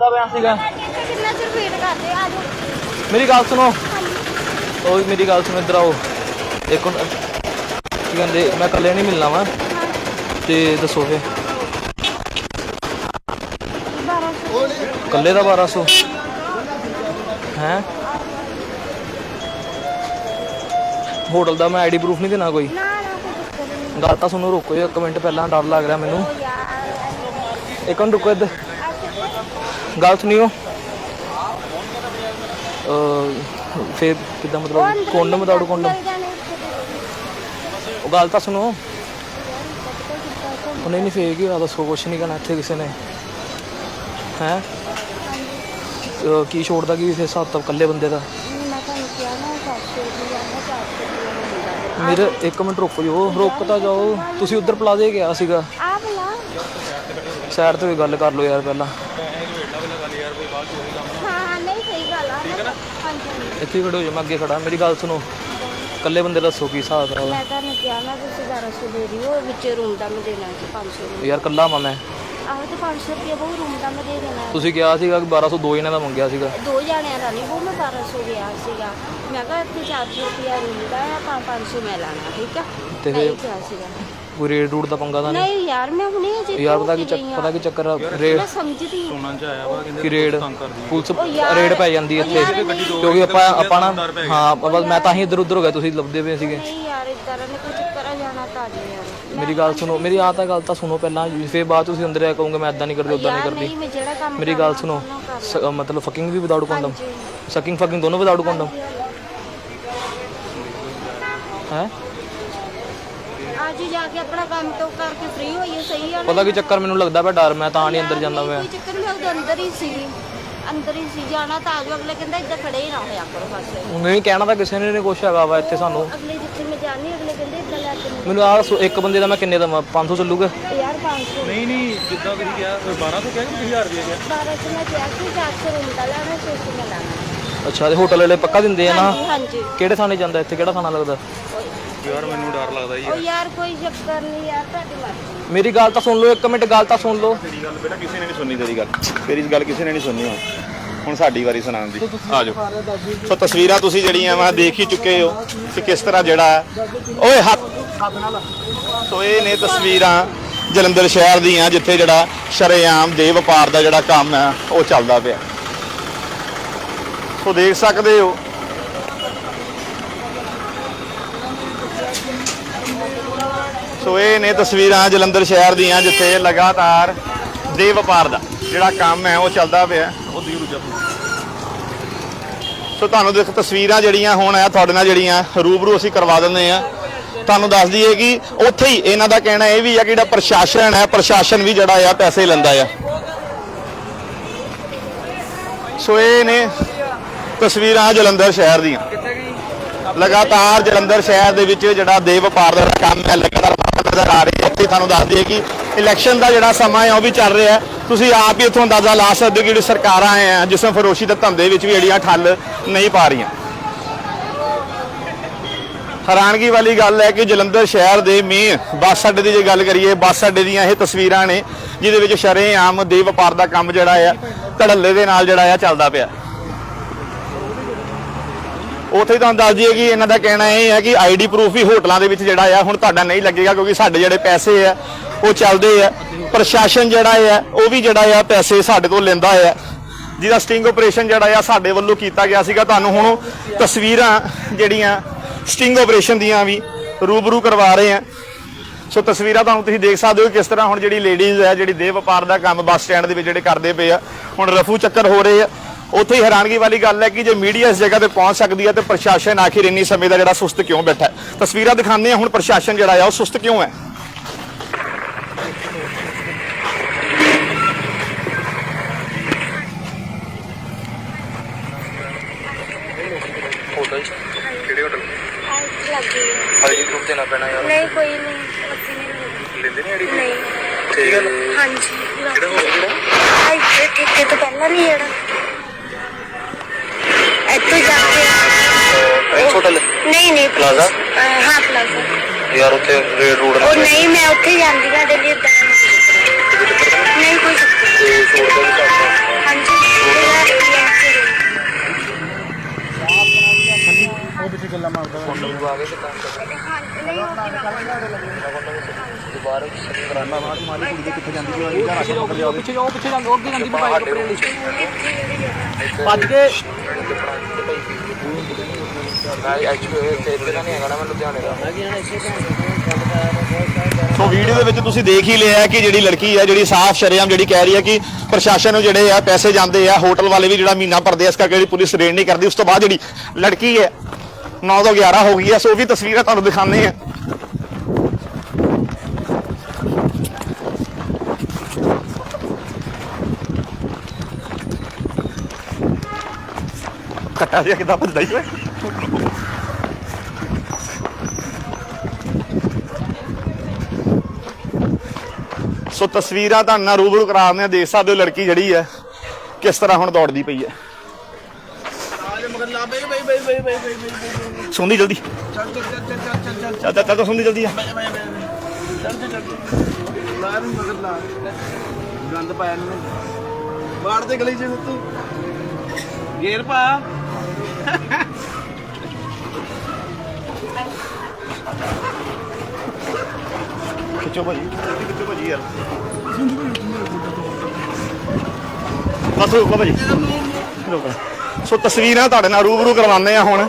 ਦਾ ਬਿਆਨ ਸੀਗਾ। ਕਿੰਨਾ ਚਿਰ ਵੇਟ ਕਰਦੇ ਆ ਜਾਓ ਮੇਰੀ ਗੱਲ ਸੁਣੋ। ਉਹ ਮੇਰੀ ਗੱਲ ਸੁਣੋ ਇੱਧਰ ਆਓ। ਇੱਕ ਹੁਣ ਕੀ ਕਹਿੰਦੇ ਮੈਂ ਇਕੱਲੇ ਨਹੀਂ ਮਿਲਣਾ ਵਾ। ਤੇ ਦੱਸੋ ਫੇ ਇਕੱਲੇ ਦਾ 1200 ਹੈ? ਹੋਟਲ ਦਾ ਮੈਂ ਆਈਡੀ ਪ੍ਰੂਫ ਨਹੀਂ ਦੇਣਾ ਕੋਈ। ਗੱਲ ਤਾਂ ਸੁਣੋ ਰੁਕੋ ਇੱਕ ਮਿੰਟ। ਪਹਿਲਾਂ ਡਰ ਲੱਗ ਰਿਹਾ ਮੈਨੂੰ। ਇੱਕ ਮਿੰਟ ਰੁਕੋ ਇੱਧਰ। ਗੱਲ ਸੁਣਿਓ ਅ ਫੇਰ ਕਿਦਾਂ ਮਤਲਬ ਕੋਂਡਮ ਵਿਦਾਊਟ ਕੋਂਡਮ। ਉਹ ਗੱਲ ਤਾਂ ਸੁਣੋ। ਉਹ ਨਹੀਂ ਨਹੀਂ ਫੇਕ ਹੀ ਆ ਦੱਸੋ ਕੁਛ ਨਹੀਂ ਕਰਨਾ ਇੱਥੇ ਕਿਸੇ ਨੇ। ਹੈ? ਕੀ ਛੋੜਦਾ ਕੀ ਫਿਰ ਹਿਸਾਬ ਤਾਂ ਇਕੱਲੇ ਬੰਦੇ ਦਾ? ਨਹੀਂ, ਮੈਂ ਤੁਹਾਨੂੰ ਕਿਹਾ ਨਾ 700 ਰੁਪਏ ਆ ਨਾ 400 ਰੁਪਏ ਹੁੰਦਾ ਮੇਰੇ ਇੱਕ ਮਿੰਟ ਰੁਕੋ ਜੋ ਰੁਕ ਤਾਂ ਜਾਓ ਤੁਸੀਂ ਉੱਧਰ ਪਲਾਜ਼ੇ ਗਿਆ ਸੀਗਾ। ਆ ਬਲਾ। ਸਾਈਡ ਤੇ ਵੀ ਗੱਲ ਕਰ ਲਓ ਯਾਰ ਪਹਿਲਾਂ ਹਾਂ ਹਾਂ ਨਹੀਂ ਸਹੀ ਗੱਲ ਆ ਠੀਕ ਹੈ ਨਾ ਹਾਂਜੀ ਹਾਂਜੀ। ਇੱਥੇ ਖੜੋ ਜੋ ਮੈਂ ਅੱਗੇ ਖੜਾ ਮੇਰੀ ਗੱਲ ਸੁਣੋ। ਇਕੱਲੇ ਬੰਦੇ ਦਾ ਦੱਸੋ ਕੀ ਹਿਸਾਬ ਹੈ ਮੈਂ ਤੁਹਾਨੂੰ ਕਿਹਾ ਨਾ ਤੁਸੀਂ 1200 ਦੇ ਦਿਓ ਵਿੱਚ ਰੂਮ ਦਾ ਮੈਂ ਦੇਣਾ ਸੀ 500 ਰੁਪਏ। ਯਾਰ ਕੱਲਾ ਮਾ ਮੈਂ। ਆਹੋ ਤੇ 500 ਰੁਪਏ ਬਹੁਤ ਰੂਮ ਦਾ ਮੈਂ ਦੇ ਦੇਣਾ। ਹੈ। ਤੁਸੀਂ ਕਿਹਾ ਸੀਗਾ ਕਿ 1202 ਇਹਨਾਂ ਦਾ ਮੰਗਿਆ ਸੀਗਾ। ਦੋ ਜਾਣਿਆਂ ਦਾ ਨਹੀਂ ਉਹ ਮੈਂ 1200 ਗਿਆ ਸੀਗਾ। ਮੈਂ ਕਿਹਾ ਇੱਥੇ 400 ਰੁਪਏ ਰੂਮ ਦਾ ਹੈ ਆਪਾਂ 500 ਮੈਂ ਲਾਣਾ ਠੀਕ ਆ? ਤੇ ਮੈਂ ਇਹ ਫਿਰ- ਕਿਹਾ ਸੀਗਾ। ਕੋਈ ਰੇਡ ਰੂਟ ਦਾ ਪੰਗਾ ਤਾਂ ਨਹੀਂ? ਨਹੀਂ ਯਾਰ ਮੈਂ ਹੁਣੇ ਅਜੇ ਯਾਰ ਪਤਾ ਕੀ ਚੱਕ ਪਤਾ ਕੀ ਚੱਕਰ ਆ? ਰੇਡ ਮੈਂ ਸਮਝਦੀ ਕਿ ਰੇਡ ਪੁਲਿਸ ਯਾਰ- ਰੇਡ ਪੈ ਜਾਂਦੀ ਇੱਥੇ। ਯਾਰ ਨਹੀਂ- ਕਿਉਂਕਿ ਆਪਾਂ ਆਪਾਂ ਨਾ ਹਾਂ ਬਸ ਮੈਂ ਤਾਂ ਹੀ ਇੱਧਰ ਉੱਧਰ ਹੋ ਗਿਆ ਤੁਸੀਂ ਲੱਭਦੇ ਪਏ ਸੀਗੇ। ਨਹੀਂ ਯਾਰ ਇਦਾਂ ਨੇ ਕੋਈ ਚੱਕਰ ਆ ਜਾਣਾ ਤਾਂ ਆ ਜਾਓ ਯਾਰ। ਮੇਰੀ ਗੱਲ ਸੁਣੋ ਮੇਰੀ ਆਹ ਤਾਂ ਗੱਲ ਤਾਂ ਸੁਣੋ ਪਹਿਲਾਂ ਫਿਰ ਬਾਅਦ 'ਚ ਤੁਸੀਂ ਅੰਦਰ ਆ ਕਹੋਗੇ ਮੈਂ ਇਦਾਂ ਨਹੀਂ ਕਰਦੀ ਉਦਾਂ ਨਹੀਂ ਯਾਰ ਕਰਦੀ। ਨਹੀਂ ਮੈਂ ਜਿਹੜਾ ਕੰਮ ਮੇਰੀ ਗੱਲ ਸੁਣੋ ਸ- ਅ, ਮਤਲਬ ਫਕਿੰਗ ਵੀ ਵਿਦਾਊਟ ਕੰਡਮ ਸਕਿੰਗ ਫਕਿੰਗ ਦੋਨੋਂ ਵਿਦਾਊਟ ਕੰਡਮ ਹੈ? ਅੱਜ ਜਾ ਕੇ ਆਪਣਾ ਕੰਮ ਤੋਂ ਕਰਕੇ ਫ੍ਰੀ ਹੋਈਏ ਸਹੀ ਆ ਨਾ? ਪਤਾ ਕੀ ਚੱਕਰ ਮੈਨੂੰ ਲੱਗਦਾ ਪਿਆ ਡਰ ਮੈਂ ਤਾਂ ਨਹੀਂ ਅੰਦਰ ਜਾਂਦਾ ਮੈਂ ਕੋਈ ਚੱਕਰ ਨਹੀਂ ਉਹਦੇ ਅੰਦਰ ਹੀ ਸੀ। ਅੰਦਰ ਹੀ ਸੀ ਜਾਣਾ ਤਾਂ ਆਜੋ ਅਗਲੇ ਕਹਿੰਦਾ ਇੱਦਾਂ ਖੜੇ ਹੀ ਨਾ ਹੋਇਆ ਕਰੋ ਬਸ। ਨਹੀਂ ਕਹਿਣਾ ਤਾਂ ਕਿਸੇ ਨੇ ਨਹੀਂ ਕੁਛ ਹੈਗਾ ਵਾ ਇੱਥੇ ਸਾਨੂੰ। ਅਗਲੇ ਜਿੱਥੇ ਮੈਂ ਜਾਣੀ ਅਗਲੇ ਕਹਿੰਦੇ ਇੱਦਾਂ ਲੈ ਕੇ। ਮੈਨੂੰ ਆਹ ਦੱਸੋ, ਇੱਕ ਬੰਦੇ ਦਾ ਮੈਂ ਕਿੰਨੇ ਦਾ 500 ਚੱਲੂਗਾ? ਯਾਰ 500 ਨਹੀਂ ਨਹੀਂ ਜਿੱਦਾਂ ਤੁਸੀਂ ਕਿਹਾ 1200 ਕਿਹਾ ਕਿ 1000 ਰੁਪਏ ਕਿਹਾ? 1200 ਮੈਂ ਕਿਹਾ ਸੀ 400 ਰੂਮ ਦਾ ਲੈਣਾ 600 ਮੈਂ ਲੈਣਾ। ਅੱਛਾ ਤੇ ਹੋਟਲ ਵਾਲੇ ਪੱਕਾ ਦਿੰਦੇ ਆ ਨਾ? ਹਾਂਜੀ ਹਾਂਜੀ। ਕਿਹੜੇ ਥਾਣੇ ਜਾਂਦਾ ਇੱਥੇ? ਕਿਹੜਾ ਥਾਣਾ ਲੱਗਦਾ? ਯਾਰ ਮੈਨੂੰ ਡਰ ਲੱਗਦਾ ਜੀ। ਉਹ ਯਾਰ ਕੋਈ ਚੱਕਰ ਨਹੀਂ ਯਾਰ ਤੁਹਾਡੀ ਮਰਜ਼ੀ ਮੇਰੀ ਗੱਲ ਤਾਂ ਸੁਣ ਲਓ ਇੱਕ ਮਿੰਟ ਗੱਲ ਤਾਂ ਸੁਣ ਲਓ। ਤੇਰੀ ਗੱਲ ਬੇਟਾ ਕਿਸੇ ਨੇ ਨਹੀਂ ਸੁਣਨੀ ਤੇਰੀ ਗੱਲ। ਤੇਰੀ ਗੱਲ ਕਿਸੇ ਨੇ ਨਹੀਂ ਸੁਣਨੀ ਹੁਣ। ਹੁਣ ਸਾਡੀ ਵਾਰੀ ਸੁਣਾਉਣ ਦੀ। ਆ ਜਾਓ। ਸੋ ਤਸਵੀਰਾਂ ਤੁਸੀਂ ਜਿਹੜੀਆਂ ਵਾ ਦੇਖ ਹੀ ਚੁੱਕੇ ਹੋ ਕਿ ਕਿਸ ਤਰ੍ਹਾਂ ਜਿਹੜਾ ਹੈ- ਓਏ ਹੱਥ। ਸੋ ਇਹ ਨੇ ਤਸਵੀਰਾਂ ਜਲੰਧਰ ਸ਼ਹਿਰ ਦੀਆਂ ਜਿੱਥੇ ਜਿਹੜਾ ਸ਼ਰੇਆਮ ਦੇ ਵਪਾਰ ਦਾ ਜਿਹੜਾ ਕੰਮ ਹੈ ਉਹ ਚੱਲਦਾ ਪਿਆ। ਸੋ ਦੇਖ ਸਕਦੇ ਹੋ ਸੋ ਇਹ ਨੇ ਤਸਵੀਰਾਂ ਜਲੰਧਰ ਸ਼ਹਿਰ ਦੀਆਂ, ਜਿੱਥੇ ਲਗਾਤਾਰ ਦੇ ਵਪਾਰ ਦਾ ਜਿਹੜਾ ਕੰਮ ਹੈ, ਉਹ ਚੱਲਦਾ ਪਿਆ। ਉਹ ਦੀ ਸੋ ਤੁਹਾਨੂੰ ਦੇਖ, ਤਸਵੀਰਾਂ ਜਿਹੜੀਆਂ ਹੁਣ ਆ, ਤੁਹਾਡੇ ਨਾਲ ਜਿਹੜੀਆਂ ਰੂਬਰੂ ਅਸੀਂ ਕਰਵਾ ਦਿੰਦੇ ਆ ਤੁਹਾਨੂੰ ਦੱਸ ਦਈਏ ਕਿ ਉੱਥੇ ਹੀ ਇਹਨਾਂ ਦਾ ਕਹਿਣਾ ਇਹ ਵੀ ਆ ਕਿ ਜਿਹੜਾ ਪ੍ਰਸ਼ਾਸਨ ਹੈ, ਪ੍ਰਸ਼ਾਸਨ ਵੀ ਜਿਹੜਾ ਆ, ਪੈਸੇ ਲੈਂਦਾ ਆ। ਸੋ ਇਹ ਨੇ ਤਸਵੀਰਾਂ ਜਲੰਧਰ ਸ਼ਹਿਰ ਦੀਆਂ। ਲਗਾਤਾਰ ਜਲੰਧਰ ਸ਼ਹਿਰ ਦੇ ਵਿੱਚ ਜਿਹੜਾ ਦੇ ਵਪਾਰ ਦਾ ਕੰਮ ਹੈ, ਲਗਾਤਾਰ ਨਜ਼ਰ ਆ ਰਿਹਾ ਹੈ ਇੱਥੇ ਤੁਹਾਨੂੰ ਦੱਸ ਦਈਏ ਕਿ ਇਲੈਕਸ਼ਨ ਦਾ ਜਿਹੜਾ ਸਮਾਂ ਹੈ, ਉਹ ਵੀ ਚੱਲ ਰਿਹਾ ਹੈ। ਤੁਸੀਂ ਆਪ ਹੀ ਇੱਥੋਂ ਅੰਦਾਜ਼ਾ ਲਾ ਸਕਦੇ ਹੋ ਕਿ ਜਿਹੜੀ ਸਰਕਾਰਾਂ ਆਏ ਆ ਜਿਸਮ ਫਰੋਸ਼ੀ ਦੇ ਧੰਦੇ ਵਿੱਚ ਵੀ ਜਿਹੜੀਆਂ ਠੱਲ ਨਹੀਂ ਪਾ ਰਹੀਆਂ। ਹੈਰਾਨਗੀ ਵਾਲੀ ਗੱਲ ਹੈ ਕਿ ਜਲੰਧਰ ਸ਼ਹਿਰ ਦੇ ਮੇਨ ਬੱਸ ਅੱਡੇ ਦੀ ਜੇ ਗੱਲ ਕਰੀਏ, ਬੱਸ ਅੱਡੇ ਦੀਆਂ ਇਹ ਤਸਵੀਰਾਂ ਨੇ, ਜਿਹਦੇ ਵਿੱਚ ਸ਼ਰੇਆਮ ਦੇ ਵਪਾਰ ਦਾ ਕੰਮ ਜਿਹੜਾ ਆ, ਧੜੱਲੇ ਦੇ ਨਾਲ ਜਿਹੜਾ ਆ ਚੱਲਦਾ ਪਿਆ। ਉੱਥੇ ਹੀ ਤੁਹਾਨੂੰ ਦੱਸ ਦਈਏ ਕਿ ਇਹਨਾਂ ਦਾ ਕਹਿਣਾ ਇਹ ਹੈ ਕਿ ਆਈਡੀ ਪ੍ਰੂਫ ਵੀ ਹੋਟਲਾਂ ਦੇ ਵਿੱਚ ਜਿਹੜਾ ਆ, ਹੁਣ ਤੁਹਾਡਾ ਨਹੀਂ ਲੱਗੇਗਾ ਕਿਉਂਕਿ ਸਾਡੇ ਜਿਹੜੇ ਪੈਸੇ ਆ, ਉਹ ਚੱਲਦੇ ਆ। ਪ੍ਰਸ਼ਾਸਨ ਜਿਹੜਾ ਆ, ਉਹ ਵੀ ਜਿਹੜਾ ਆ ਪੈਸੇ ਸਾਡੇ ਤੋਂ ਲੈਂਦਾ ਆ। ਜਿਹਦਾ ਸਟਿੰਗ ਆਪਰੇਸ਼ਨ ਜਿਹੜਾ ਆ, ਸਾਡੇ ਵੱਲੋਂ ਕੀਤਾ ਗਿਆ ਸੀਗਾ। ਤੁਹਾਨੂੰ ਹੁਣ ਉਹ ਤਸਵੀਰਾਂ ਜਿਹੜੀਆਂ ਸਟਿੰਗ ਆਪਰੇਸ਼ਨ ਦੀਆਂ ਵੀ ਰੂਬਰੂ ਕਰਵਾ ਰਹੇ ਆ। ਸੋ ਤਸਵੀਰਾਂ ਤੁਹਾਨੂੰ ਤੁਸੀਂ ਦੇਖ ਸਕਦੇ ਹੋ ਕਿਸ ਤਰ੍ਹਾਂ ਹੁਣ ਜਿਹੜੀ ਲੇਡੀਜ਼ ਹੈ ਜਿਹੜੀ ਦੇਹ ਵਪਾਰ ਦਾ ਕੰਮ ਬੱਸ ਸਟੈਂਡ ਦੇ ਵਿੱਚ ਜਿਹੜੇ ਕਰਦੇ ਪਏ ਆ, ਹੁਣ ਰਫੂ ਚੱਕਰ ਹੋ ਰਹੇ ਆ। ਉੱਥੇ ਹੀ ਹੈਰਾਨਗੀ ਵਾਲੀ ਗੱਲ ਹੈ ਕਿ ਜੇ ਮੀਡੀਆ ਇਸ ਜਗ੍ਹਾ ਤੇ ਪਹੁੰਚ ਸਕਦੀ ਹੈ ਤੇ ਪ੍ਰਸ਼ਾਸਨ ਆਖਿਰ ਇੰਨੀ ਸਮੇਂ ਦਾ ਜਿਹੜਾ ਸੁਸਤ ਕਿਉਂ ਬੈਠਾ ਹੈ? ਤਸਵੀਰਾਂ ਦਿਖਾਉਂਦੇ ਆ ਹੁਣ ਪ੍ਰਸ਼ਾਸਨ ਜਿਹੜਾ ਆ ਉਹ ਸੁਸਤ ਕਿਉਂ ਹੈ? ਹੋਟਲ ਕਿਹੜੇ ਹੋਟਲ ਲੱਗੀ ਆਈਡੀ ਪ੍ਰੂਫ ਦੇਣਾ ਪੈਣਾ ਯਾਰ। ਨਹੀਂ ਕੋਈ ਨਹੀਂ। ਅਸੀਂ ਨਹੀਂ ਲੈਂਦੇ ਨਹੀਂ ਆਈਡੀ? ਨਹੀਂ। ਠੀਕ ਹੈ ਹਾਂਜੀ ਕਿਹੜਾ ਹੋਟਲ ਕਿਹੜਾ? ਇੱਥੇ ਠੇਕੇ ਤੋਂ ਪਹਿਲਾਂ ਨਹੀਂ ਜਿਹੜਾ तो जाते प्रिंस होटल ਨਹੀਂ ਨਹੀਂ ਪਲਾਜ਼ਾ ਅਹ ਹਾਂ ਪਲਾਜ਼ਾ ਯਾਰ ਉੱਥੇ ਰੇਡ ਰੂਡ ਉਹ ਨਹੀਂ ਮੈਂ ਉੱਥੇ ਜਾਂਦੀ ਹਾਂ ਦੇ ਲਈ ਏਦਾਂ ਨਹੀਂ ਕੋਈ ਹਾਂਜੀ ਮੇਰਾ experience ਹੀ ਨਹੀਂ। ਪਿੱਛੇ ਜਾਓ ਪਿੱਛੇ ਜਾਓ ਪਿੱਛੇ ਜਾਂਦੇ ਹੋ ਅੱਗੇ ਜਾਂਦੀ ਮੋਬਾਈਲ ਕੱਪੜੇ ਲਈ ਭੱਜ ਕੇ ਸੋ ਵੀਡੀਓ ਦੇ ਵਿੱਚ ਤੁਸੀਂ ਦੇਖ ਹੀ ਲਿਆ ਕਿ ਜਿਹੜੀ ਲੜਕੀ ਹੈ ਜਿਹੜੀ ਸਾਫ਼ ਸ਼ਰੇਆਮ ਜਿਹੜੀ ਕਹਿ ਰਹੀ ਹੈ ਕਿ ਪ੍ਰਸ਼ਾਸਨ ਨੂੰ ਜਿਹੜੇ ਆ ਪੈਸੇ ਜਾਂਦੇ ਆ, ਹੋਟਲ ਵਾਲੇ ਵੀ ਜਿਹੜਾ ਮਹੀਨਾ ਭਰਦੇ ਆ, ਇਸ ਕਰਕੇ ਜਿਹੜੀ ਪੁਲਿਸ ਰੇਡ ਨਹੀਂ ਕਰਦੀ। ਉਸ ਤੋਂ ਬਾਅਦ ਜਿਹੜੀ ਲੜਕੀ ਹੈ 9 ਤੋਂ 11 ਹੋ ਗਈ ਹੈ ਸੋ ਉਹ ਵੀ ਤਸਵੀਰਾਂ ਤੁਹਾਨੂੰ ਦਿਖਾਉਂਦੇ ਆ। ਕੱਟਾ ਜਿਹਾ ਕਿਦਾਂ ਭੱਜਦਾ ਹੀ ਓਏ? ਸੋ ਤਸਵੀਰਾਂ ਤੁਹਾਨੂੰ ਨਾਲ ਰੂਬਰੂ ਕਰਾ ਆ, ਦੇਖ ਸਕਦੇ ਹੋ ਲੜਕੀ ਜਿਹੜੀ ਹੈ, ਕਿਸ ਤਰ੍ਹਾਂ ਹੁਣ ਦੌੜਦੀ ਪਈ ਹੈ। ਸੁਣਦੀ ਜਲਦੀ। ਚੱਲ ਚੱਲ ਚੱਲ, ਸੁਣਦੀ ਜਲਦੀ ਆ। ਗੰਦ ਪਾਇਆ ਇਹਨੇ। ਬਾੜ ਦੇ ਗਲੀ ਚ ਤੂੰ। ਗੇਰ ਪਾ। ਖਿੱਚੋ ਭਾਜੀ। ਜਲਦੀ ਖਿੱਚੋ ਭਾਜੀ ਯਾਰ। ਬਸ ਰੁਕੋ ਭਾਜੀ। ਰੁਕੋ। ਸੋ ਤਸਵੀਰਾਂ ਤੁਹਾਡੇ ਨਾਲ ਰੂਬਰੂ ਕਰਵਾਉਂਦੇ ਆ ਹੁਣ।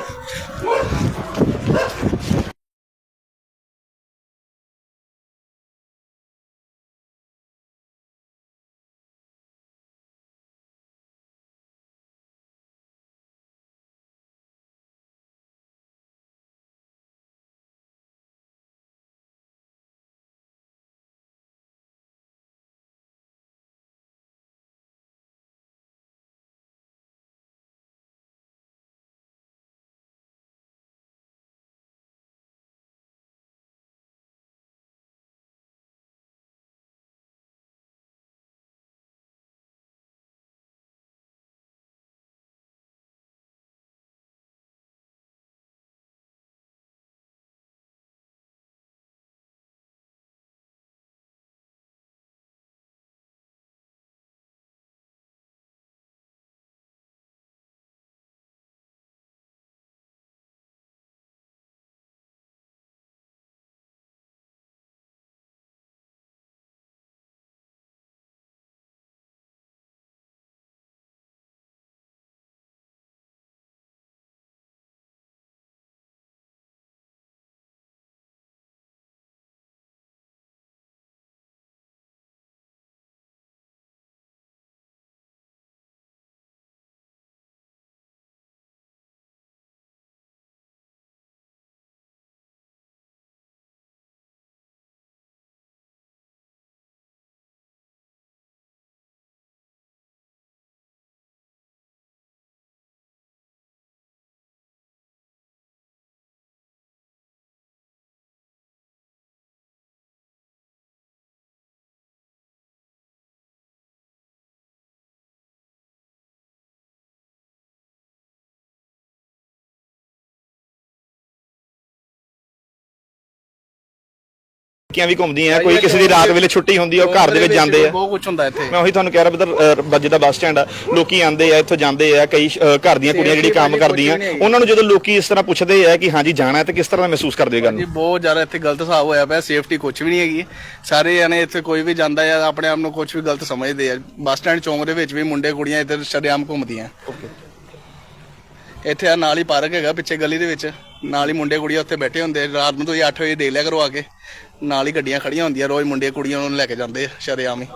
ਲੜਕੀਆਂ ਵੀ ਘੁੰਮਦੀਆਂ ਕੋਈ ਕਿਸੇ ਦੀ ਰਾਤ ਵੇਲੇ ਛੁੱਟੀ ਹੁੰਦੀ ਆ ਉਹ ਘਰ ਦੇ ਵਿੱਚ ਜਾਂਦੇ ਆ। ਬਹੁਤ ਕੁਝ ਹੁੰਦਾ ਇੱਥੇ। ਮੈਂ ਉਹੀ ਤੁਹਾਨੂੰ ਕਹਿ ਰਿਹਾ ਬਦਰ ਬੱਜੇ ਦਾ ਬੱਸ ਸਟੈਂਡ ਆ ਲੋਕੀ ਆਂਦੇ ਆ ਇੱਥੋਂ ਜਾਂਦੇ ਆ ਕਈ ਅ, ਘਰ ਦੀਆਂ ਕੁੜੀਆਂ ਜਿਹੜੀ ਕੰਮ ਕਰਦੀਆਂ ਉਹਨਾਂ ਨੂੰ ਜਦੋਂ ਲੋਕੀ ਇਸ ਤਰ੍ਹਾਂ ਪੁੱਛਦੇ ਆ ਕਿ ਹਾਂਜੀ ਜਾਣਾ ਹੈ ਤਾਂ ਕਿਸ ਤਰ੍ਹਾਂ ਮਹਿਸੂਸ ਕਰਦੇ ਗੱਲ ਜੀ ਬਹੁਤ ਜ਼ਿਆਦਾ ਇੱਥੇ ਗਲਤ ਹਿਸਾਬ ਹੋਇਆ ਪਿਆ ਸੇਫਟੀ ਕੁਝ ਵੀ ਨਹੀਂ ਹੈਗੀ। ਸਾਰੇ ਜਣੇ ਇੱਥੇ ਕੋਈ ਵੀ ਜਾਂਦਾ ਆ ਆਪਣੇ ਆਪ ਨੂੰ ਕੁਝ ਵੀ ਗਲਤ ਸਮਝਦੇ ਆ। ਬੱਸ ਸਟੈਂਡ ਚੌਂਕ ਦੇ ਵਿੱਚ ਵੀ ਮੁੰਡੇ ਕੁੜੀਆਂ ਇੱਧਰ ਸ਼ਰੇਆਮ ਘੁੰਮਦੀਆਂ। ਇੱਥੇ ਆ ਨਾਲ ਹੀ ਪਾਰਕ ਹੈਗਾ ਪਿੱਛੇ ਗਲੀ ਦੇ ਵਿੱਚ। ਨਾਲ ਹੀ ਮੁੰਡੇ ਕੁੜੀਆਂ ਉੱਥੇ ਬੈਠੇ ਹੁੰਦੇ ਆ। ਰਾਤ ਨੂੰ ਤੁਸੀਂ 8 ਵਜੇ ਦੇ ਲਿਆ ਕਰੋ ਆ ਕੇ। ਨਾਲ ਹੀ ਗੱਡੀਆਂ ਖੜੀਆਂ ਹੁੰਦੀਆਂ, ਰੋਜ਼ ਮੁੰਡੇ ਕੁੜੀਆਂ ਨੂੰ ਲੈ ਕੇ ਜਾਂਦੇ ਆ, ਸ਼ਰੇਆਮ ਹੀ।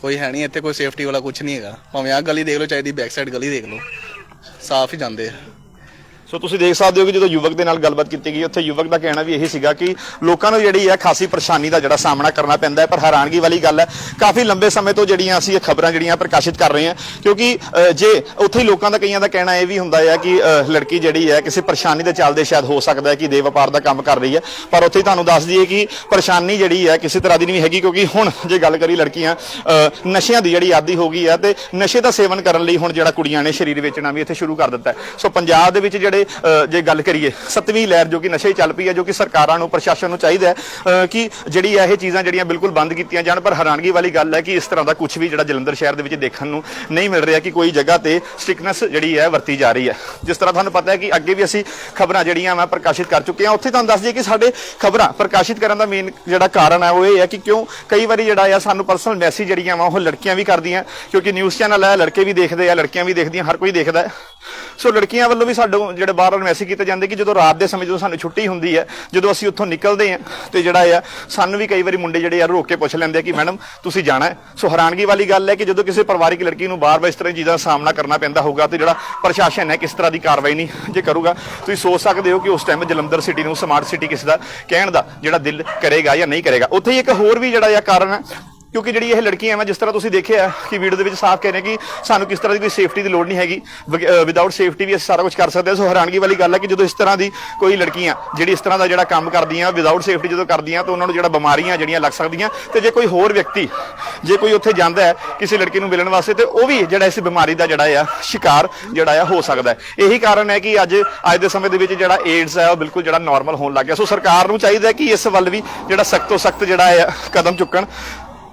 ਕੋਈ ਹੈ ਨਹੀਂ ਇੱਥੇ, ਕੋਈ ਸੇਫਟੀ ਵਾਲਾ ਕੁਝ ਨਹੀਂ ਹੈਗਾ। ਭਾਵੇਂ ਆਹ ਗਲੀ ਦੇਖ ਲਓ, ਚਾਹੇ ਦੀ ਬੈਕ ਸਾਈਡ ਗਲੀ ਦੇਖ ਲਓ। ਸਾਫ਼ ਹੀ ਜਾਂਦੇ ਆ। ਸੋ ਤੁਸੀਂ ਦੇਖ ਸਕਦੇ ਹੋ ਕਿ ਜਦੋਂ ਯੁਵਕ ਦੇ ਨਾਲ ਗੱਲਬਾਤ ਕੀਤੀ ਗਈ, ਉੱਥੇ ਯੁਵਕ ਦਾ ਕਹਿਣਾ ਵੀ ਇਹੀ ਸੀਗਾ ਕਿ ਲੋਕਾਂ ਨੂੰ ਜਿਹੜੀ ਹੈ ਖਾਸੀ ਪਰੇਸ਼ਾਨੀ ਦਾ ਜਿਹੜਾ ਸਾਹਮਣਾ ਕਰਨਾ ਪੈਂਦਾ ਹੈ, ਪਰ ਹੈਰਾਨਗੀ ਵਾਲੀ ਗੱਲ ਹੈ, ਕਾਫੀ ਲੰਬੇ ਸਮੇਂ ਤੋਂ ਜਿਹੜੀਆਂ ਅਸੀਂ ਇਹ ਖਬਰਾਂ ਜਿਹੜੀਆਂ ਪ੍ਰਕਾਸ਼ਿਤ ਕਰ ਰਹੇ ਹਾਂ, ਕਿਉਂਕਿ ਜੇ ਉੱਥੇ ਲੋਕਾਂ ਦਾ ਕਈਆਂ ਦਾ ਕਹਿਣਾ ਇਹ ਵੀ ਹੁੰਦਾ ਹੈ ਕਿ ਲੜਕੀ ਜਿਹੜੀ ਹੈ ਕਿਸੇ ਪਰੇਸ਼ਾਨੀ ਦੇ ਚੱਲਦੇ ਸ਼ਾਇਦ ਹੋ ਸਕਦਾ ਹੈ ਕਿ ਦੇ ਵਪਾਰ ਦਾ ਕੰਮ ਕਰ ਰਹੀ ਹੈ, ਪਰ ਉੱਥੇ ਤੁਹਾਨੂੰ ਦੱਸ ਦਈਏ ਕਿ ਪਰੇਸ਼ਾਨੀ ਜਿਹੜੀ ਹੈ ਕਿਸੇ ਤਰ੍ਹਾਂ ਦੀ ਨਹੀਂ ਹੈਗੀ, ਕਿਉਂਕਿ ਹੁਣ ਜੇ ਗੱਲ ਕਰੀ ਲੜਕੀਆਂ ਨਸ਼ਿਆਂ ਦੀ ਜਿਹੜੀ ਆਦੀ ਹੋ ਗਈ ਹੈ ਤੇ ਨਸ਼ੇ ਦਾ ਸੇਵਨ ਕਰਨ ਲਈ ਹੁਣ ਜਿਹੜਾ ਕੁੜੀਆਂ ਨੇ ਸਰੀਰ ਵੇਚਣਾ ਵੀ ਇੱਥੇ ਸ਼ੁਰੂ ਕਰ ਦਿੱਤਾ ਸੋ ਪੰਜਾਬ ਦੇ ਵਿੱਚ ਜਿਹੜੇ ਜਿਹੜੇ ਜੇ ਗੱਲ ਕਰੀਏ, ਸੱਤਵੀਂ ਲਹਿਰ ਜੋ ਕਿ ਨਸ਼ੇ ਚੱਲ ਪਈ ਹੈ, ਜੋ ਕਿ ਸਰਕਾਰਾਂ ਨੂੰ, ਪ੍ਰਸ਼ਾਸਨ ਨੂੰ ਚਾਹੀਦਾ ਹੈ ਕਿ ਜਿਹੜੀ ਇਹ ਚੀਜ਼ਾਂ ਜਿਹੜੀਆਂ ਬਿਲਕੁਲ ਬੰਦ ਕੀਤੀਆਂ ਜਾਣ, ਪਰ ਹੈਰਾਨਗੀ ਵਾਲੀ ਗੱਲ ਹੈ ਕਿ ਇਸ ਤਰ੍ਹਾਂ ਦਾ ਕੁਝ ਵੀ ਜਿਹੜਾ ਜਲੰਧਰ ਸ਼ਹਿਰ ਦੇ ਵਿੱਚ ਦੇਖਣ ਨੂੰ ਨਹੀਂ ਮਿਲ ਰਿਹਾ ਕਿ ਕੋਈ ਜਗ੍ਹਾ ਤੇ ਸਟ੍ਰਿਕਨੈਸ ਜਿਹੜੀ ਹੈ ਵਰਤੀ ਜਾ ਰਹੀ ਹੈ। ਜਿਸ ਤਰ੍ਹਾਂ ਤੁਹਾਨੂੰ ਪਤਾ ਹੈ ਕਿ ਅੱਗੇ ਵੀ ਅਸੀਂ ਖਬਰਾਂ ਜਿਹੜੀਆਂ ਮੈਂ ਪ੍ਰਕਾਸ਼ਿਤ ਕਰ ਚੁੱਕੇ ਹਾਂ, ਉੱਥੇ ਤੁਹਾਨੂੰ ਦੱਸ ਦਈਏ ਕਿ ਸਾਡੇ ਖਬਰਾਂ ਪ੍ਰਕਾਸ਼ਿਤ ਕਰਨ ਦਾ ਮੇਨ ਜਿਹੜਾ ਕਾਰਨ ਹੈ, ਉਹ ਇਹ ਹੈ ਕਿ ਕਿਉਂ ਕਈ ਵਾਰੀ ਜਿਹੜਾ ਆ ਸਾਨੂੰ ਪਰਸਨਲ ਮੈਸੇਜ ਜਿਹੜੀਆਂ ਵਾ, ਉਹ ਲੜਕੀਆਂ ਵੀ ਕਰਦੀਆਂ, ਕਿਉਂਕਿ ਨਿਊਜ਼ ਚੈਨਲ ਹੈ, ਲੜਕੇ ਵੀ ਦੇਖਦੇ ਆ, ਲੜਕੀਆਂ ਵੀ ਦੇਖਦੀਆਂ, ਹਰ ਕੋਈ ਦੇਖਦਾ ਹੈ। ਸੋ ਲੜਕੀਆਂ ਵੱਲੋਂ ਵੀ ਸਾਡੇ ਜਿਹੜੇ ਬਾਹਰ ਮੈਸੇਜ ਕੀਤੇ ਜਾਂਦੇ ਕਿ ਜਦੋਂ ਰਾਤ ਦੇ ਸਮੇਂ ਜਦੋਂ ਸਾਨੂੰ ਛੁੱਟੀ ਹੁੰਦੀ ਹੈ, ਜਦੋਂ ਅਸੀਂ ਉੱਥੋਂ ਨਿਕਲਦੇ ਹਾਂ, ਤੇ ਜਿਹੜਾ ਆ, ਸਾਨੂੰ ਵੀ ਕਈ ਵਾਰੀ ਮੁੰਡੇ ਜਿਹੜੇ ਆ ਰੋਕ ਕੇ ਪੁੱਛ ਲੈਂਦੇ ਆ ਕਿ ਮੈਡਮ, ਤੁਸੀਂ ਜਾਣਾ ਹੈ? ਸੋ ਹੈਰਾਨਗੀ ਵਾਲੀ ਗੱਲ ਹੈ ਕਿ ਜਦੋਂ ਕਿਸੇ ਪਰਿਵਾਰਿਕ ਲੜਕੀ ਨੂੰ ਬਾਰ-ਬਾਰ ਇਸ ਤਰ੍ਹਾਂ ਚੀਜ਼ਾਂ ਦਾ ਸਾਹਮਣਾ ਕਰਨਾ ਪੈਂਦਾ ਹੋਊਗਾ, ਤੇ ਜਿਹੜਾ ਪ੍ਰਸ਼ਾਸਨ ਹੈ ਕਿਸ ਤਰ੍ਹਾਂ ਦੀ ਕਾਰਵਾਈ ਨਹੀਂ ਜੇ ਕਰੂਗਾ, ਤੁਸੀਂ ਸੋਚ ਸਕਦੇ ਹੋ ਕਿ ਉਸ ਟਾਈਮ ਜਲੰਧਰ ਸਿਟੀ ਨੂੰ ਸਮਾਰਟ ਸਿਟੀ ਕਿਸ ਦਾ ਕਹਿਣ ਦਾ ਜਿਹੜਾ ਦਿਲ ਕਰੇਗਾ ਜਾਂ ਨਹੀਂ ਕਰੇਗਾ। ਉੱਥੇ ਹੀ ਇੱਕ ਹੋਰ ਵੀ ਜਿਹੜਾ ਆ ਕਾਰਨ ਹੈ ਕਿਉਂਕਿ ਜਿਹੜੀ ਇਹ ਲੜਕੀਆਂ ਵਾ, ਜਿਸ ਤਰ੍ਹਾਂ ਤੁਸੀਂ ਦੇਖਿਆ ਕਿ ਵੀਡੀਓ ਦੇ ਵਿੱਚ ਸਾਫ਼ ਕਹਿ ਰਹੇ ਕਿ ਸਾਨੂੰ ਕਿਸ ਤਰ੍ਹਾਂ ਦੀ ਕੋਈ ਸੇਫਟੀ ਦੀ ਲੋੜ ਨਹੀਂ ਹੈਗੀ। ਵਿਦਆਊਟ ਸੇਫਟੀ ਵੀ ਅਸੀਂ ਸਾਰਾ ਕੁਝ ਕਰ ਸਕਦੇ ਹਾਂ। ਸੋ ਹੈਰਾਨਗੀ ਵਾਲੀ ਗੱਲ ਹੈ ਕਿ ਜਦੋਂ ਇਸ ਤਰ੍ਹਾਂ ਦੀ ਕੋਈ ਲੜਕੀਆਂ, ਜਿਹੜੀ ਇਸ ਤਰ੍ਹਾਂ ਦਾ ਜਿਹੜਾ ਕੰਮ ਕਰਦੀਆਂ ਵਿਦਆਊਟ ਸੇਫਟੀ ਜਦੋਂ ਕਰਦੀਆਂ, ਤਾਂ ਉਹਨਾਂ ਨੂੰ ਜਿਹੜਾ ਬਿਮਾਰੀਆਂ ਜਿਹੜੀਆਂ ਲੱਗ ਸਕਦੀਆਂ, ਤੇ ਜੇ ਕੋਈ ਹੋਰ ਵਿਅਕਤੀ, ਜੇ ਕੋਈ ਉੱਥੇ ਜਾਂਦਾ ਹੈ ਕਿਸੇ ਲੜਕੀ ਨੂੰ ਮਿਲਣ ਵਾਸਤੇ, ਤੇ ਉਹ ਵੀ ਜਿਹੜਾ ਇਸ ਬਿਮਾਰੀ ਦਾ ਜਿਹੜਾ ਆ ਸ਼ਿਕਾਰ ਜਿਹੜਾ ਆ ਹੋ ਸਕਦਾ ਹੈ। ਇਹੀ ਕਾਰਨ ਹੈ ਕਿ ਅੱਜ ਅੱਜ ਦੇ ਸਮੇਂ ਦੇ ਵਿੱਚ ਜਿਹੜਾ ਏਡਸ ਹੈ ਉਹ ਬਿਲਕੁਲ ਜਿਹੜਾ ਨਾਰਮਲ ਹੋਣ ਲੱਗ ਗਿਆ। ਸੋ ਸਰਕਾਰ ਨੂੰ ਚਾਹੀਦਾ ਹੈ ਕਿ ਇਸ ਵੱਲ ਵੀ ਜਿਹੜਾ ਸਖਤ ਤੋਂ ਸਖਤ ਜਿਹੜਾ ਆ ਕਦਮ ਚੁੱਕਣ।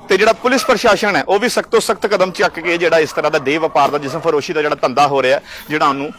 ਤੇ ਜਿਹੜਾ ਪੁਲਿਸ ਪ੍ਰਸ਼ਾਸਨ ਹੈ, ਉਹ ਵੀ ਸਖਤ ਤੋਂ ਸਖਤ ਕਦਮ ਚੱਕ ਕੇ ਜਿਹੜਾ ਇਸ ਤਰ੍ਹਾਂ ਦਾ ਦੇਹ ਵਪਾਰ ਦਾ ਜਿਸਮ ਫਰੋਸ਼ੀ ਦਾ ਜਿਹੜਾ ਧੰਦਾ ਹੋ ਰਿਹਾ, ਜਿਹੜਾ ਉਹਨੂੰ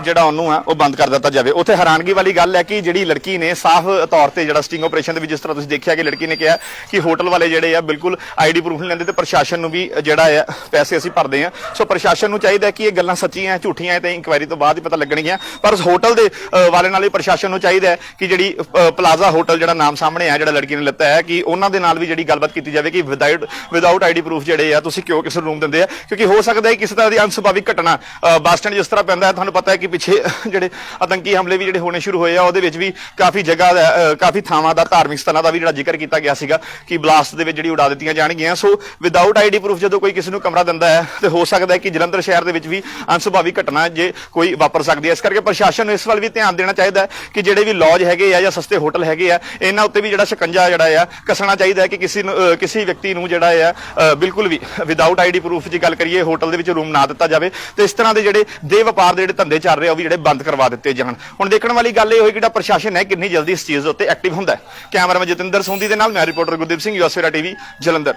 ਜਿਹੜਾ ਉਹਨੂੰ ਆ, ਉਹ ਬੰਦ ਕਰ ਦਿੱਤਾ ਜਾਵੇ। ਉੱਥੇ ਹੈਰਾਨਗੀ ਵਾਲੀ ਗੱਲ ਹੈ ਕਿ ਜਿਹੜੀ ਲੜਕੀ ਨੇ ਸਾਫ਼ ਤੌਰ ਤੇ ਜਿਹੜਾ ਸਟਿੰਗ ਆਪਰੇਸ਼ਨ ਦੇ ਵਿੱਚ ਜਿਸ ਤਰ੍ਹਾਂ ਤੁਸੀਂ ਦੇਖਿਆ ਕਿ ਲੜਕੀ ਨੇ ਕਿਹਾ ਕਿ ਹੋਟਲ ਵਾਲੇ ਜਿਹੜੇ ਆ, ਬਿਲਕੁਲ ਆਈਡੀ ਪ੍ਰੂਫ ਨਹੀਂ ਲੈਂਦੇ ਤੇ ਪ੍ਰਸ਼ਾਸਨ ਨੂੰ ਵੀ ਜਿਹੜਾ ਆ, ਪੈਸੇ ਅਸੀਂ ਭਰਦੇ ਆ। ਸੋ ਪ੍ਰਸ਼ਾਸਨ ਨੂੰ ਚਾਹੀਦਾ ਕਿ ਇਹ ਗੱਲਾਂ ਸੱਚੀਆਂ ਹੈ ਝੂਠੀਆਂ ਹੈ ਤੇ ਇਨਕੁਆਇਰੀ ਤੋਂ ਬਾਅਦ ਹੀ ਪਤਾ ਲੱਗਣਗੀਆਂ। ਪਰ ਉਸ ਹੋਟਲ ਦੇ ਵਾਲੇ ਨਾਲ ਹੀ ਪ੍ਰਸ਼ਾਸਨ ਨੂੰ ਚਾਹੀਦਾ ਕਿ ਜਿਹੜੀ ਪਲਾਜ਼ਾ ਹੋਟਲ ਜਿਹੜਾ ਨਾਮ ਸਾਹਮਣੇ ਆ ਜਿਹੜਾ ਲੜਕੀ ਨੇ ਲਿੱਤਾ ਹੈ, ਕਿ ਉਹਨਾਂ ਦੇ ਨਾਲ ਵੀ ਜਿਹੜੀ ਗੱਲਬਾਤ ਕੀਤੀ ਜਾਵੇ ਕਿ ਵਿਦਆਊਟ ਵਿਦਆਊਟ ਆਈਡੀ ਪ੍ਰੂਫ ਜਿਹੜੇ ਆ, ਤੁਸੀਂ ਕਿਉਂ ਕਿਸੇ ਨੂੰ ਰੂਮ ਦਿੰਦੇ ਆ? ਕਿਉਂਕਿ ਹੋ ਸਕਦਾ ਹੈ ਕਿਸੇ ਤਰ੍ਹਾਂ ਦੀ ਅਨਸੁਭਾਵਿਕ ਘਟਨਾ ਬੱਸ ਸਟੈਂਡ ਜਿਸ ਤਰ੍ਹਾਂ ਪੈਂਦਾ ਹੈ, ਤੁਹਾਨੂੰ ਪਤਾ ਹੈ ਕਿ ਪਿੱਛੇ ਜਿਹੜੇ ਆਤੰਕੀ ਹਮਲੇ ਵੀ ਜਿਹੜੇ ਹੋਣੇ ਸ਼ੁਰੂ ਹੋਏ ਆ ਉਹਦੇ ਵਿੱਚ ਵੀ ਕਾਫੀ ਜਗ੍ਹਾ ਦਾ, ਕਾਫੀ ਥਾਵਾਂ ਦਾ ਧਾਰਮਿਕ ਸਥਾਨਾਂ ਦਾ ਵੀ ਜਿਹੜਾ ਜ਼ਿਕਰ ਕੀਤਾ ਗਿਆ ਸੀਗਾ ਕਿ ਬਲਾਸਟ ਦੇ ਵਿੱਚ ਜਿਹੜੀ ਉਡਾ ਦਿੱਤੀਆਂ ਜਾਣਗੀਆਂ। ਸੋ ਵਿਦਆਊਟ ਆਈਡੀ ਪ੍ਰੂਫ ਜਦੋਂ ਕੋਈ ਕਿਸੇ ਨੂੰ ਕਮਰਾ ਦਿੰਦਾ ਹੈ ਤੇ ਹੋ ਸਕਦਾ ਹੈ ਕਿ ਜਲੰਧਰ ਸ਼ਹਿਰ ਦੇ ਵਿੱਚ ਵੀ ਅਨਸੁਭਾਵੀ ਘਟਨਾ ਜੇ ਕੋਈ ਵਾਪਰ ਸਕਦੀ ਹੈ। ਇਸ ਕਰਕੇ ਪ੍ਰਸ਼ਾਸਨ ਨੂੰ ਇਸ ਵੱਲ ਵੀ ਧਿਆਨ ਦੇਣਾ ਚਾਹੀਦਾ ਹੈ ਕਿ ਜਿਹੜੇ ਵੀ ਲੌਜ ਹੈਗੇ ਆ ਜਾਂ ਸਸਤੇ ਹੋਟਲ ਹੈਗੇ ਆ ਇਹਨਾਂ ਉੱਤੇ ਵੀ ਜਿਹੜਾ ਸ਼ਿਕੰਜਾ ਜਿਹੜਾ ਆ ਕੱਸਣਾ ਚਾਹੀਦਾ ਹੈ ਕਿ ਕਿਸੇ ਨੂੰ ਕਿਸੇ ਵਿਅਕਤੀ ਨੂੰ ਜਿਹੜਾ ਆ ਬਿਲਕੁਲ ਵੀ ਵਿਦਆਊਟ ਆਈਡੀ ਪ੍ਰੂਫ ਦੀ ਗੱਲ ਕਰੀਏ ਹੋਟਲ ਦੇ ਵਿੱਚ ਰੂਮ ਨਾ ਦਿੱਤਾ ਜਾਵੇ। ਤੇ ਇਸ ਤਰ੍ਹਾਂ ਦੇ ਜਿਹੜੇ ਦੇ ਵਪਾਰ ਦੇ ਜਿਹੜੇ ਧੰਦੇ ਚੱਲ ਰਹੇ ਆ, ਉਹ ਵੀ ਜਿਹੜੇ ਬੰਦ ਕਰਵਾ ਦਿੱਤੇ ਜਾਣ। ਹੁਣ ਦੇਖਣ ਵਾਲੀ ਗੱਲ ਇਹ ਹੋਈ ਕਿ ਜਿਹੜਾ ਪ੍ਰਸ਼ਾਸਨ ਹੈ, ਕਿੰਨੀ ਜਲਦੀ ਇਸ ਚੀਜ਼ ਦੇ ਉੱਤੇ ਐਕਟਿਵ ਹੁੰਦਾ ਹੈ। ਕੈਮਰਾਮੈਨ ਜਤਿੰਦਰ ਸੋਂਦੀ ਦੇ ਨਾਲ ਮੈਂ ਰਿਪੋਰਟਰ ਗੁਰਦੀਪ ਸਿੰਘ ਯੂਐਸਵੇਰਾ ਟੀਵੀ ਜਲੰਧਰ।